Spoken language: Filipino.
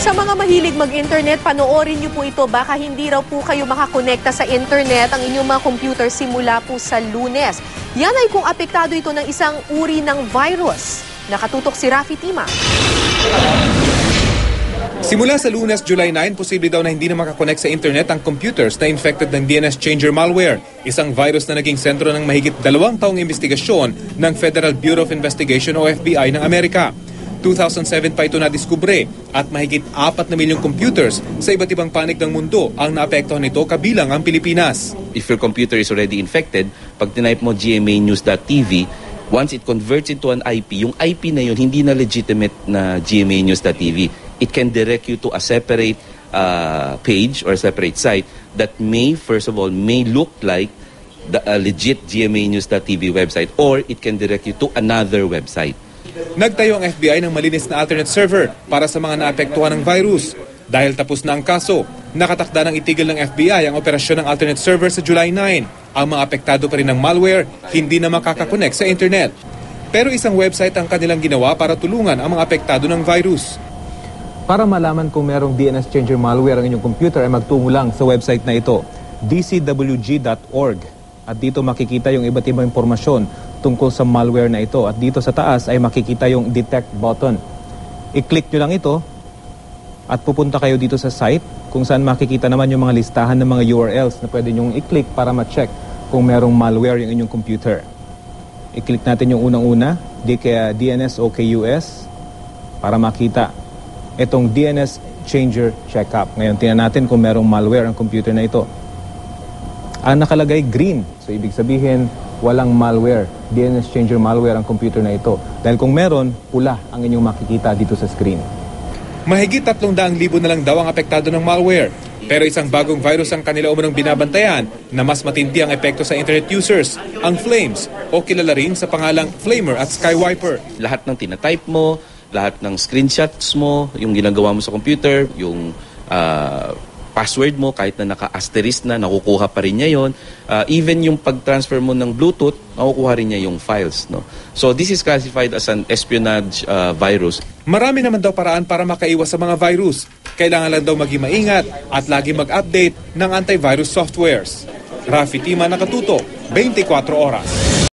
Sa mga mahilig mag-internet, panoorin niyo po ito. Baka hindi raw po kayo makakonekta sa internet ang inyong mga computer simula po sa lunes. Yan ay kung apektado ito ng isang uri ng virus. Nakatutok si Rafi Tima. Simula sa lunes, July 9, posible daw na hindi na makakonect sa internet ang computers na infected ng DNS changer malware, isang virus na naging sentro ng mahigit dalawang taong investigasyon ng Federal Bureau of Investigation o FBI ng Amerika. 2007 pa ito nadiskubre at mahigit 4 na milyong computers sa iba't ibang panig ng mundo ang naapektuhan nito kabilang ang Pilipinas. if your computer is already infected, pag tinype mo gmanews.tv, once it converts into an IP, yung IP na yun hindi na legitimate na gmanews.tv. It can direct you to a separate uh, page or separate site that may, first of all, may look like the a legit gmanews.tv website or it can direct you to another website. Nagtayo ang FBI ng malinis na alternate server para sa mga naapektuhan ng virus. Dahil tapos na ang kaso, nakatakda ng itigil ng FBI ang operasyon ng alternate server sa July 9. Ang mga apektado pa rin ng malware, hindi na makakakonect sa internet. Pero isang website ang kanilang ginawa para tulungan ang mga apektado ng virus. Para malaman kung merong DNS changer malware ang inyong computer ay magtungo lang sa website na ito, dcwg.org. At dito makikita yung iba't ibang impormasyon tungkol sa malware na ito. At dito sa taas ay makikita yung detect button. I-click nyo lang ito at pupunta kayo dito sa site kung saan makikita naman yung mga listahan ng mga URLs na pwede nyong i-click para ma-check kung merong malware yung inyong computer. I-click natin yung unang-una, DNS OKUS, para makita itong DNS Changer Checkup. Ngayon, tingnan natin kung merong malware ang computer na ito. Ang nakalagay green. So, ibig sabihin, walang malware. DNS Changer malware ang computer na ito. Dahil kung meron, pula ang inyong makikita dito sa screen. Mahigit 300,000 na lang daw ang apektado ng malware. Pero isang bagong virus ang kanila umunong binabantayan na mas matindi ang epekto sa internet users, ang Flames o kilala rin sa pangalang Flamer at Skywiper. lahat ng tinatype mo, lahat ng screenshots mo, yung ginagawa mo sa computer, yung ah, password mo, kahit na naka-asterisk na, nakukuha pa rin niya yon. Ah, even yung pag-transfer mo ng Bluetooth, nakukuha rin niya yung files. No? So this is classified as an espionage ah, virus. Marami naman daw paraan para makaiwas sa mga virus. Kailangan lang daw maging maingat at lagi mag-update ng antivirus softwares. Rafi Tima nakatuto, 24 oras.